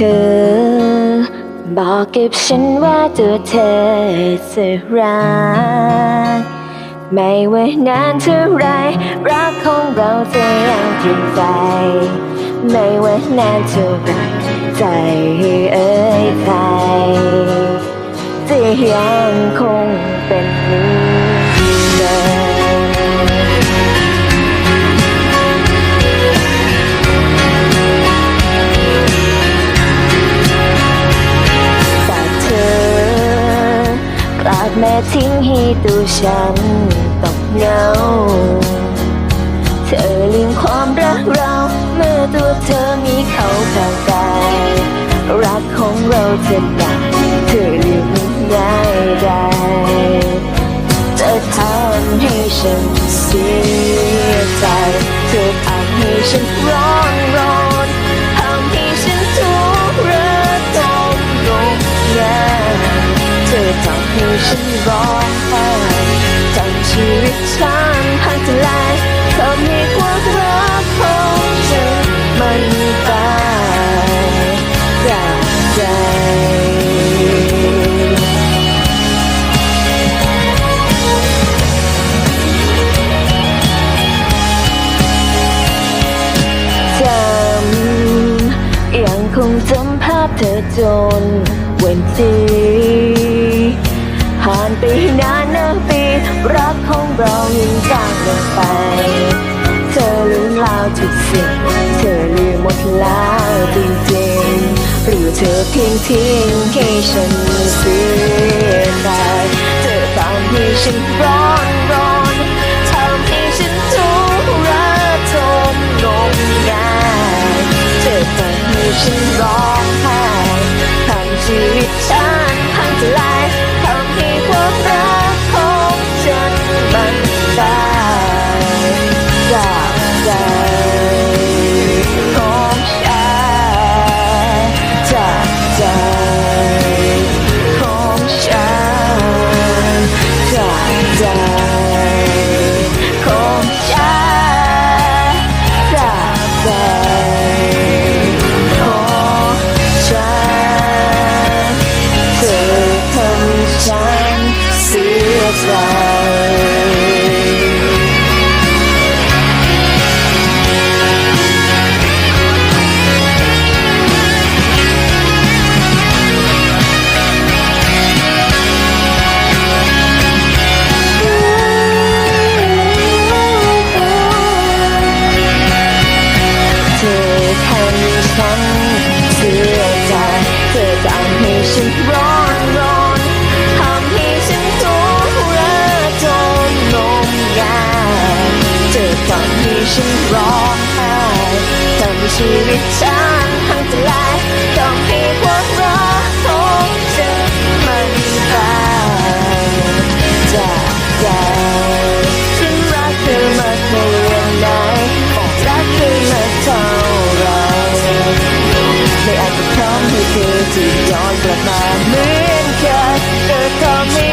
ธอ บอกกับฉันว่าตัวเธอจะรัก ไม่ว่านานเท่าไร รักของเราจะยังเปลี่ยนไปไม่ว่านานเท่าไรใจเอ่ยไปจะยังคงเป็นเหมือน แม่ทิ้งให้ตัวฉันตกเหงา เธอลืมความรักเรา เมื่อตัวเธอมีเขาข้างกายรักของเราจะดังเธอลืมง่ายได้เธอทำให้ฉันเสียใจ เธอทำให้ฉันร้อน ฉันร้องไห้ทั้งชีวิตฉันพังทลายทำให้ความรักของฉันมันตายจากใจจำยังคงจำภาพเธอจนวันที่ ปีนานนับปี รักของเรายังจางลงไป เธอลืมแล้วทุกสิ่งเธอลืมหมดแล้วจริงๆหรือเธอเพียงทิ้งให้ฉันเสียใจเธอตามที่ฉันร้อ ชีวิตฉันพังทลายทำให้ความรักของฉันมันตายจากใจฉันรักเธอมากในวันไหนรักเธอมากเท่าไรไม่อาจจะทำให้เธอที่ย้อนกลับมาเหมือนเคยเธอทำให้